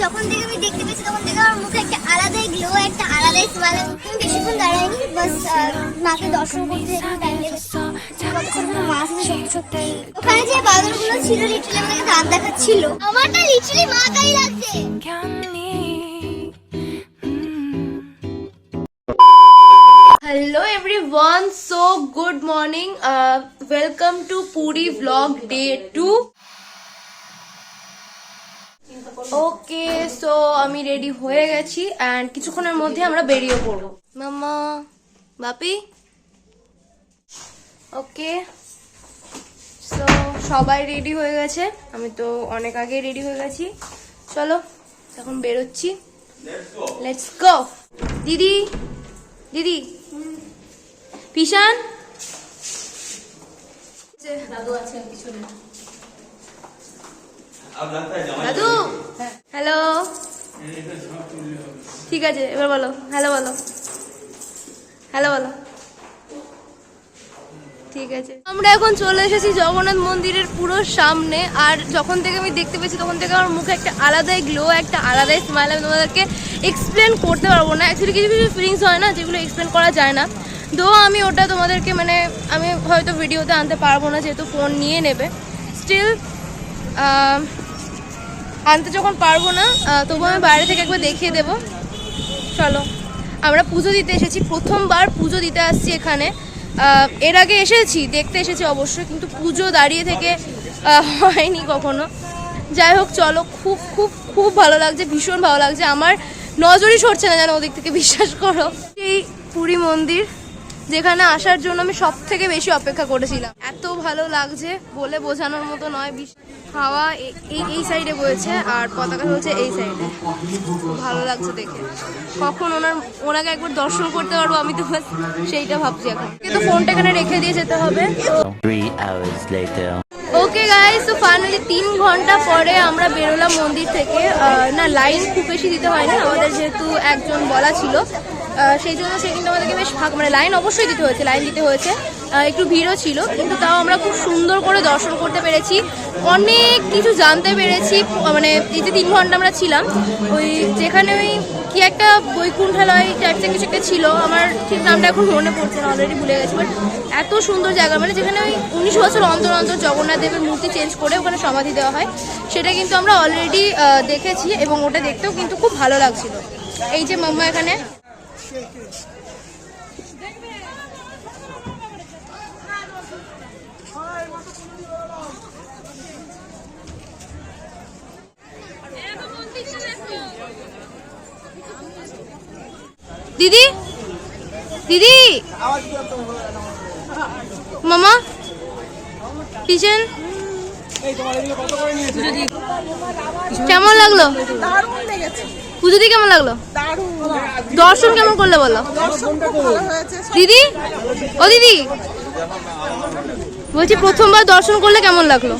যখন থেকে আমি দেখতে পেয়েছি তখন থেকে আমার মুখে একটা আলাদাই গ্লো একটা আলাদাই স্মাইল আমি বেশিক্ষণ দাঁড়াইনি বাস মাকে দর্শন করতে একটু টাইম লেগেছে কতক্ষণ ধরে মা আসছে সত্যি সত্যি ওখানে যে বাদরগুলো ছিল লিটারালি আমাকে দাঁত দেখাচ্ছিল আমারটা লিটারালি মা কাই লাগছে Hello everyone, so good morning. Uh, welcome to Puri vlog day 2. Okay so আমি রেডি হয়ে গেছি অ্যান্ড কিছুক্ষণের মধ্যে আমরা বেরিয়ে পড়ব। মামা বাপি? ওকে সো সবাই রেডি হয়ে গেছে। আমি তো অনেক আগে রেডি হয়ে গেছি। চলো এখন বেরোচ্ছি। লেটস গো দিদি দিদি। পিশান? দাদু আছে পিছনে। দাদু, হ্যালো। ঠিক আছে, এবার বলো, হ্যালো বলো। হ্যালো বলো। ঠিক আছে। আমরা এখন চলে এসেছি জগন্নাথ মন্দিরের পুরো সামনে, আর যখন থেকে আমি দেখতে পেয়েছি, তখন থেকে আমার মুখে একটা আলাদাই গ্লো একটা আলাদাই স্মাইল আমি তোমাদেরকে এক্সপ্লেন করতে পারব না। অ্যাকচুয়ালি কিছু কিছু ফিলিংস হয় না, যেগুলো এক্সপ্লেন করা যায় না। তো আমি ওটা তোমাদেরকে মানে আমি হয়তো ভিডিওতে আনতে পারব না, যেহেতু ফোন নিয়ে নেবে। স্টিল আনতে যখন পারব না তবু আমি বাইরে থেকে একবার দেখিয়ে দেবো। চলো, আমরা পুজো দিতে এসেছি, প্রথমবার পুজো দিতে আসছি এখানে। এর আগে এসেছি, দেখতে এসেছি অবশ্যই, কিন্তু পুজো দাঁড়িয়ে থেকে হয়নি কখনো। যাই হোক, চলো, খুব খুব খুব ভালো লাগছে, ভীষণ ভালো লাগছে। আমার নজরই সরছে না যেন ওদিক থেকে, বিশ্বাস করো। এই পুরী মন্দির যেখানে আসার জন্য আমি সব থেকে বেশি অপেক্ষা করেছিলাম। এত ভালো লাগছে বলে বোঝানোর মতো নয় হাওয়া এই এই সাইডে বয়েছে আর পতাকা চলছে এই সাইডে। ভালো লাগছে দেখে। কখন ওনার ওনাকে একবার দর্শন করতে পারব আমি তো সেইটা ভাবছি এখন। কিন্তু ফোনটা এখানে রেখে দিয়ে যেতে হবে. ওকে গাইস তো ফাইনালি তিন ঘণ্টা পরে আমরা বেরোলাম মন্দির থেকে। আহ, না লাইন খুব বেশি দিতে হয়নি আমাদের যেহেতু একজন বলা ছিল। সেই জন্য সে কিন্তু আমাদেরকে বেশ ফাঁকা মানে লাইন অবশ্যই দিতে হয়েছে লাইন দিতে হয়েছে। একটু ভিড়ও ছিল, কিন্তু তাও আমরা খুব সুন্দর করে দর্শন করতে পেরেছি। অনেক কিছু জানতে পেরেছি মানে এই যে তিন ঘণ্টা আমরা ছিলাম, ওই যেখানে ওই কি একটা বৈকুণ্ঠালয় টাইপসের কিছু একটা ছিল, আমার ঠিক নামটা এখন মনে পড়ছে না অলরেডি ভুলে গেছি বাট এত সুন্দর জায়গা মানে যেখানে ওই উনিশ বছর অন্তর অন্তর জগন্নাথ দেবের মূর্তি চেঞ্জ করে ওখানে সমাধি দেওয়া হয়, সেটা কিন্তু আমরা অলরেডি দেখেছি এবং ওটা দেখতেও কিন্তু খুব ভালো লাগছিল। এই যে মাম্মা এখানে। দিদি? দিদি? মামা? কিচেন? কেমন লাগল? দারুণ লেগেছে। পুজোটি কেমন লাগল? দর্শন কেমন করলে বলো? দিদি? ও দিদি? বলছি প্রথমবার দর্শন করলে কেমন লাগল?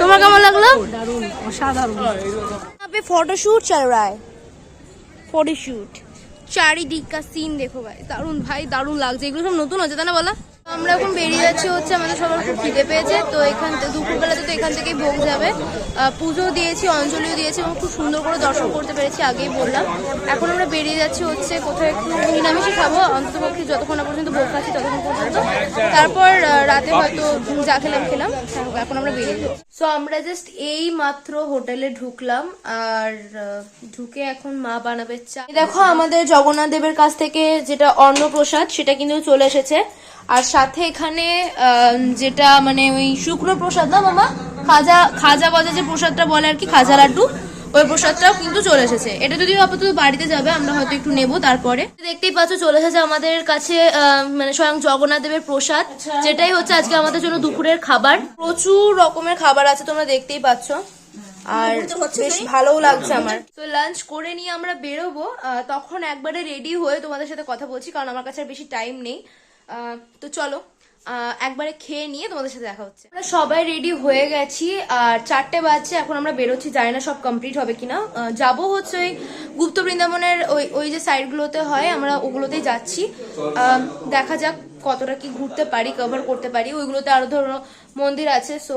তোমার কেমন লাগল? দারুণ অসাধারণ আপনি ফটোশুট চল রা ফটোশুট। চারিদিক সিন দেখো ভাই দারুণ ভাই দারুণ লাগছে। এগুলো সব নতুন হচ্ছে তাই না বলা? আমরা এখন বেরিয়ে যাচ্ছি হচ্ছে, আমাদের সবার খুব খিদে পেয়েছে, তো এখান দুপুরবেলাতে তো এখান থেকেই ভোগ যাবে। পুজো দিয়েছি, অঞ্জলিও দিয়েছি এবং খুব সুন্দর করে দর্শন করতে পেরেছি, আগেই বললাম। এখন আমরা বেরিয়ে যাচ্ছি হচ্ছে, কোথায় একটু নিরামিষই খাব অন্তত পক্ষে যতক্ষণ না পর্যন্ত ভোগ খাচ্ছি ততক্ষণ পর্যন্ত। তারপর রাতে হয়তো যা খেলাম খেলাম এখন আমরা বেরিয়ে যাচ্ছি। সো আমরা জাস্ট এই মাত্র হোটেলে ঢুকলাম, আর ঢুকে এখন মা বানাবে চা। দেখো, আমাদের জগন্নাথ দেবের কাছ থেকে যেটা অন্নপ্রসাদ, সেটা কিন্তু চলে এসেছে। আর সাথে এখানে যেটা মানে ওই শুকনো প্রসাদ না মামা? খাজা খাজা গজা যে প্রসাদটা বলে আর কি, খাজা লাড্ডু, ওই প্রসাদটাও কিন্তু চলে এসেছে। এটা যদি আপাতত বাড়িতে যাবে, আমরা হয়তো একটু নেব তারপরে। দেখতেই পাচ্ছ, চলে এসেছে আমাদের কাছে মানে স্বয়ং জগন্নাথ দেবের প্রসাদ, যেটাই হচ্ছে আজকে আমাদের জন্য দুপুরের খাবার। প্রচুর রকমের খাবার আছে, তোমরা দেখতেই পাচ্ছ। আর বেশ ভালোও লাগছে আমার। তো লাঞ্চ করে নিয়ে আমরা বেরোবো তখন একবারে রেডি হয়ে তোমাদের সাথে কথা বলছি, কারণ আমার কাছে আর বেশি টাইম নেই। তো চলো একবারে খেয়ে নিয়ে তোমাদের সাথে দেখা হচ্ছে। আমরা সবাই রেডি হয়ে গেছি, আর চারটে বাজছে, এখন আমরা বেরোচ্ছি, জানি না সব কমপ্লিট হবে কিনা। যাব হচ্ছে ওই গুপ্ত বৃন্দাবনের ওই ওই যে সাইডগুলোতে হয়, আমরা ওগুলোতেই যাচ্ছি। দেখা যাক কতটা কি ঘুরতে পারি কভার করতে পারি। ওইগুলোতে আরও ধরো মন্দির আছে সো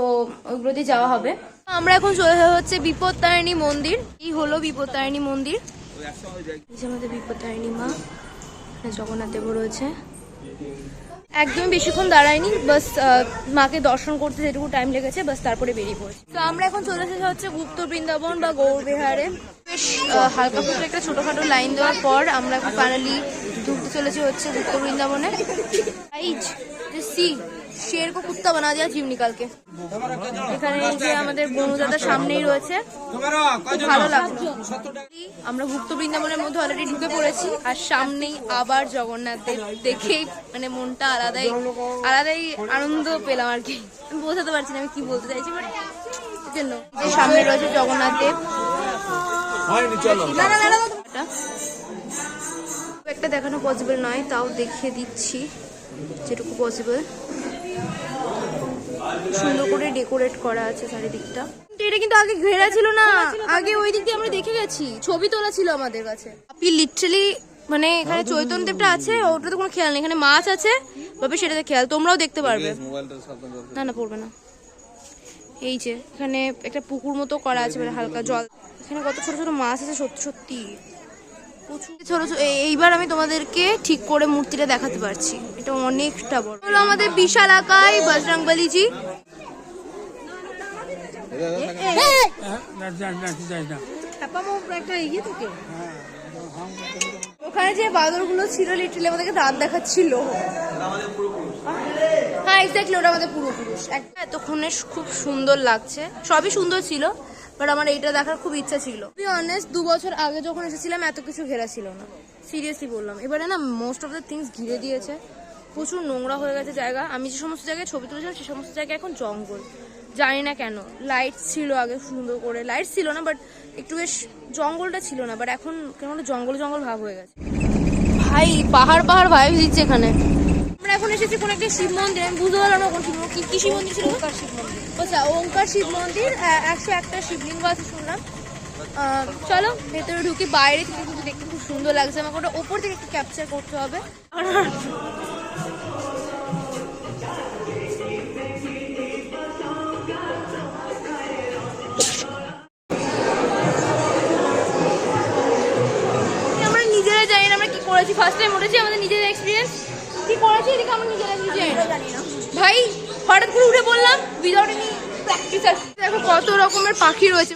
ওইগুলোতে যাওয়া হবে। আমরা এখন চলে হচ্ছে বিপত্তারিণী মন্দির। এই হলো বিপত্তারিণী মন্দির। আমাদের বিপত্তারিণী মা জগন্নাথ দেবও রয়েছে। একদমই বেশিক্ষণ দাঁড়ায়নি। বাস মাকে দর্শন করতে যেটুকু টাইম লেগেছে, বাস তারপরে বেরিয়ে পড়েছি। তো আমরা এখন চলে এসেছি হচ্ছে গুপ্ত বৃন্দাবন বা গৌরবিহারে বেশ হালকা ফুলকা একটা ছোটোখাটো লাইন দেওয়ার পর আমরা ফাইনালি ঢুকতে চলেছি হচ্ছে গুপ্ত বৃন্দাবনে। সি শের কো কুত্তা বানা দেওয়া জিম নিকালকে এখানে যে আমাদের বনুদাদা সামনেই রয়েছে। ভালো লাগল আমরা গুপ্ত বৃন্দাবনের মধ্যে অলরেডি ঢুকে পড়েছি আর সামনেই আবার জগন্নাথ দেব। দেখেই মানে মনটা আলাদাই আলাদাই আনন্দ পেলাম আর কি। আমি বোঝাতে পারছি না আমি কি বলতে চাইছি বাট জন্য। যে সামনে রয়েছে জগন্নাথ দেব। একটা দেখানো পসিবল নয় তাও দেখিয়ে দিচ্ছি যেটুকু পসিবল সুন্দর করে ডেকোরেট করা আছে চারিদিকটা। এটা কিন্তু আগে ঘেরা ছিল না। আগে ওই দিক দিয়ে আমরা দেখে গেছি। ছবি তোলা ছিল আমাদের কাছে। আপনি লিটারালি মানে এখানে চৈতন্যদেবটা আছে ওটাতে কোনো খেয়াল নেই। এখানে মাছ আছে। তবে সেটাতে খেয়াল তোমরাও দেখতে পারবে। না না পড়বে না। এই যে এখানে একটা পুকুর মতো করা আছে মানে হালকা জল। এখানে কত ছোট ছোট মাছ আছে সত্যি সত্যি। ছোট ছোট এই- এইবার আমি তোমাদেরকে ঠিক করে মূর্তিটা দেখাতে পারছি। এটা অনেকটা বড়। হলো আমাদের বিশাল আকায় বজরং বলিজি। ওখানে যে বাদরগুলো ছিল লিটারালি আমাদেরকে দাঁত দেখাচ্ছিল। হ্যাঁ এক্স্যাক্টলি ওটা আমাদের পূর্বপুরুষ। একটা এতক্ষণে খুব সুন্দর লাগছে। সবই সুন্দর ছিল। বাট আমার এইটা দেখার খুব ইচ্ছা ছিল। বি অনেস্ট দু বছর আগে যখন এসেছিলাম, এত কিছু ঘেরা ছিল না। সিরিয়াসলি বললাম। এবারে না মোস্ট অফ দ্য থিংস ঘিরে দিয়েছে। প্রচুর নোংরা হয়ে গেছে জায়গা। আমি যে সমস্ত জায়গায় ছবি তুলেছিলাম, সে সমস্ত জায়গায় এখন জঙ্গল। জানি না কেন। লাইট ছিল আগে সুন্দর করে। লাইট ছিল না বাট একটু বেশ জঙ্গলটা ছিল না। বাট এখন কেমন জঙ্গল জঙ্গল ভাব হয়ে গেছে। ভাই, পাহাড় পাহাড় ভাইব দিচ্ছে এখানে। আমরা এখন এসেছি কোন একটা শিব মন্দির। আমি বুঝতে পারলাম না কোন শিব কি- কি শিব মন্দির ছিল? শিব মন্দির আচ্ছা ওঙ্কার শিব মন্দির একশো একটা শিবলিঙ্গ আছে শুনলাম। চলো ভেতরে ঢুকি বাইরে থেকে কিন্তু দেখতে খুব সুন্দর লাগছে। আমাকে ওটা ওপর থেকে একটু ক্যাপচার করতে হবে। আমরা নিজেরা জানি না আমরা কি করেছি। ফার্স্ট টাইম উঠেছি আমাদের নিজের এক্সপিরিয়েন্স কি করেছি এদিকে আমরা নিজেরা কিছু জানি না। ভাই হঠাৎ করে উঠে বললাম উইদাউট এনি দেখো কত রকমের পাখি রয়েছে।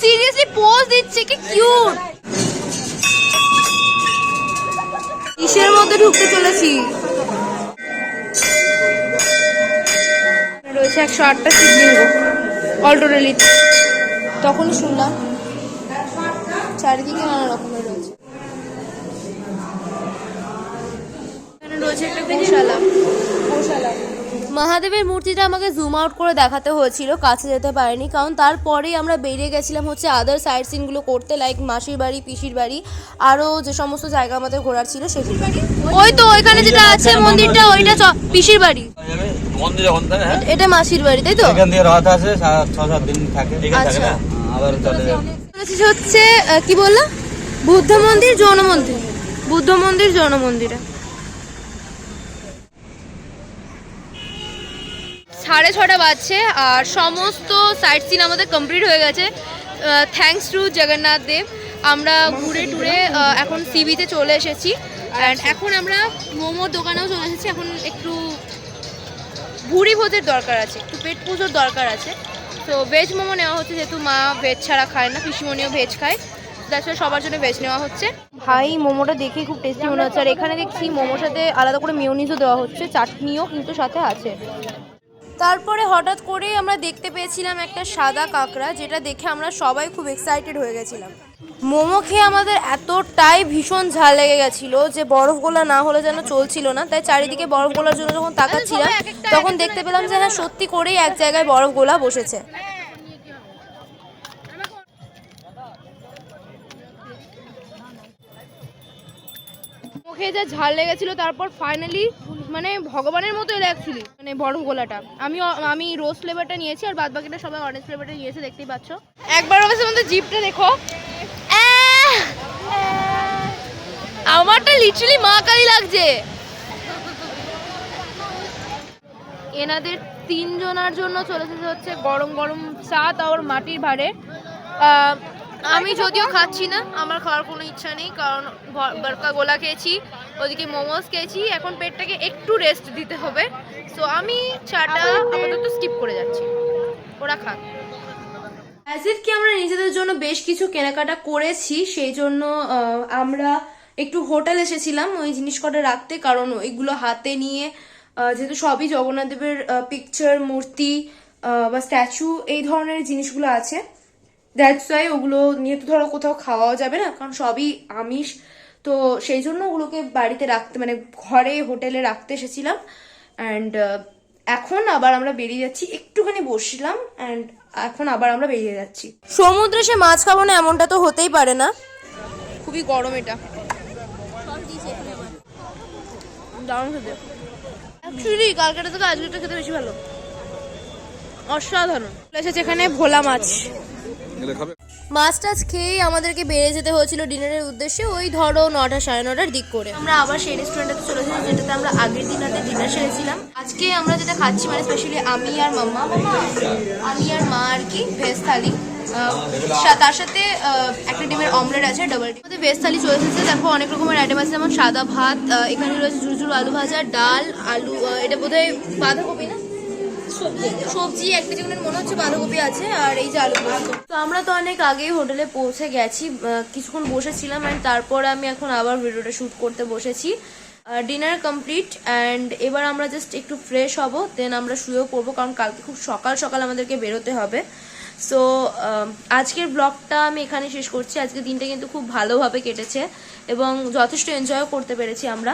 সিরিয়াসলি পোজ দিচ্ছে, কি কিউট কিসের মধ্যে ঢুকতে চলেছি? রয়েছে একশো আটটা শিবলিঙ্গ অল্টোরেলিতে। তখনই শুনলাম, চারিদিকে নানা রকমের রয়েছে। রয়েছে একটা গোশালা। গোশালা মহাদেবের মূর্তিটা আমাকে জুম আউট করে দেখাতে হয়েছিল কাছে যেতে পারিনি কারণ তারপরেই আমরা বেরিয়ে গেছিলাম হচ্ছে আদার সাইড সিনগুলো করতে লাইক মাসির বাড়ি পিসির বাড়ি আরও যে সমস্ত জায়গা আমাদের ঘোরার ছিল সেগুলো। ওই তো ওইখানে যেটা আছে মন্দিরটা ওইটা পিসির বাড়ি। হ্যাঁ। এটা মাসির বাড়ি তাই তো? এখান থেকে রথ আছে ছ সাত দিন থাকে। আচ্ছা। আবার চলে হচ্ছে কি বললা? বুদ্ধ মন্দির জৈন মন্দির। বুদ্ধ মন্দির জৈন মন্দিরে। সাড়ে ছটা বাজছে আর সমস্ত সাইট সিন আমাদের কমপ্লিট হয়ে গেছে। Thanks to Jagannath Dev. আমরা ঘুরে টুরে এখন সি বিচে চলে এসেছি। অ্যান্ড এখন আমরা মোমোর দোকানেও চলে এসেছি। এখন একটু ভুড়ি ভোজের দরকার আছে, একটু পেট পুজোর দরকার আছে। তো ভেজ মোমো নেওয়া হচ্ছে, যেহেতু মা ভেজ ছাড়া খায় না, পিসিমণিও ভেজ খায়। তাছাড়া সবার জন্য ভেজ নেওয়া হচ্ছে। ভাই, মোমোটা দেখে খুব টেস্টি মনে হচ্ছে। আর এখানে দেখছি মোমোর সাথে আলাদা করে মিউনিজও দেওয়া হচ্ছে। চাটনিও কিন্তু সাথে আছে। তারপরে হঠাৎ করেই আমরা দেখতে পেয়েছিলাম একটা সাদা কাঁকড়া, যেটা দেখে আমরা সবাই খুব এক্সাইটেড হয়ে গেছিলাম। মোমো খেয়ে আমাদের এতটাই ভীষণ ঝাল লেগে গেছিল যে বরফ গোলা না হলে যেন চলছিল না। তাই চারিদিকে বরফ গোলার জন্য যখন তাকাচ্ছিলাম, তখন দেখতে পেলাম যে হ্যাঁ সত্যি করেই এক জায়গায় বরফ গোলা বসেছে। মুখে যা ঝাল লেগেছিল, তারপর ফাইনালি মানে ভগবানের মতোই লাগছিল মানে বরফ গোলাটা। আমি আমি রোজ ফ্লেভারটা নিয়েছি আর বাদ বাকিটা সবাই অরেঞ্জ ফ্লেভারটা নিয়েছে দেখতেই পাচ্ছ। একবার অবশ্য আমাদের জিপটা দেখো। আমারটা লিটারালি মা কালী লাগছে। এনাদের তিনজনার জন্য চলে এসেছে হচ্ছে গরম গরম চা তাও মাটির আহ, আমি যদিও খাচ্ছি না আমার খাওয়ার কোনো ইচ্ছা নেই কারণ বরকা গোলা খেয়েছি। ওদিকে মোমোস খেয়েছি, এখন পেটটাকে একটু রেস্ট দিতে হবে। সো আমি চাটা আপাতত স্কিপ করে যাচ্ছি। ওরা খাক। কি আমরা নিজেদের জন্য বেশ কিছু কেনাকাটা করেছি, সেই জন্য আমরা একটু হোটেল এসেছিলাম ওই জিনিস কটা রাখতে, কারণ ওইগুলো হাতে নিয়ে যেহেতু সবই জগন্নাথ দেবের পিকচার মূর্তি বা স্ট্যাচু এই ধরনের জিনিসগুলো আছে। দ্যাটস ওয়াই ওগুলো নিয়ে তো ধরো কোথাও খাওয়াও যাবে না, কারণ সবই আমিষ। তো সেই জন্য ওগুলোকে বাড়িতে রাখতে মানে ঘরে হোটেলে রাখতে এসেছিলাম। অ্যান্ড এখন আবার আমরা বেরিয়ে যাচ্ছি। একটুখানি বসছিলাম অ্যান্ড এখন আবার আমরা বেরিয়ে যাচ্ছি। সমুদ্রে সে মাছ খাব না এমনটা তো হতেই পারে না। খুবই গরম এটা। দারুণ খেতে। অ্যাকচুয়ালি কালকেটা থেকে আজকেটা খেতে বেশি ভালো। অসাধারণ। এসেছে এখানে ভোলা মাছ। মাছ টাছ খেয়েই আমাদেরকে বেড়ে যেতে হয়েছিল ডিনারের উদ্দেশ্যে, ওই ধরো নটা সাড়ে নটার দিক করে। আমরা আবার সেই রেস্টুরেন্টে চলে এসেছি, যেটাতে আমরা আগের দিন রাতে ডিনার সেরেছিলাম। আজকে আমরা যেটা খাচ্ছি মানে স্পেশালি আমি আর মাম্মা মামা আমি আর মা আর কি, ভেজ থালি। তার সাথে একটা ডিমের অমলেট আছে ডাবল আমাদের ভেজ থালি চলে এসেছে তারপর অনেক রকমের আইটেম আছে, যেমন সাদা ভাত এখানে রয়েছে ঝুড় আলু ভাজা, ডাল, আলু এটা বোধহয় বাঁধাকপি না? সবজি একটা যেগুলোর মনে হচ্ছে বাঁধাকপি আছে আর এই যে আলু তো আমরা তো অনেক আগেই হোটেলে পৌঁছে গেছি কিছুক্ষণ বসেছিলাম অ্যান্ড তারপর আমি এখন আবার ভিডিওটা শুট করতে বসেছি। ডিনার কমপ্লিট অ্যান্ড এবার আমরা জাস্ট একটু ফ্রেশ হব দেন আমরা শুয়েও পড়ব, কারণ কালকে খুব সকাল সকাল আমাদেরকে বেরোতে হবে। সো আজকের ব্লগটা আমি এখানে শেষ করছি। আজকের দিনটা কিন্তু খুব ভালোভাবে কেটেছে এবং যথেষ্ট এনজয়ও করতে পেরেছি আমরা।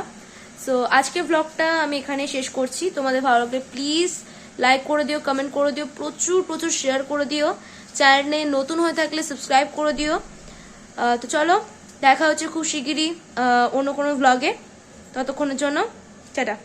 সো আজকের ব্লগটা আমি এখানে শেষ করছি। তোমাদের ভালো লাগলে প্লিজ লাইক করে দিও কমেন্ট করে দিও, প্রচুর প্রচুর শেয়ার করে দিও। চ্যানেলে নতুন হয়ে থাকলে সাবস্ক্রাইব করে দিও। তো চলো, দেখা হচ্ছে খুব শিগগিরই অন্য কোনো ব্লগে ততক্ষণের জন্য, টাটা।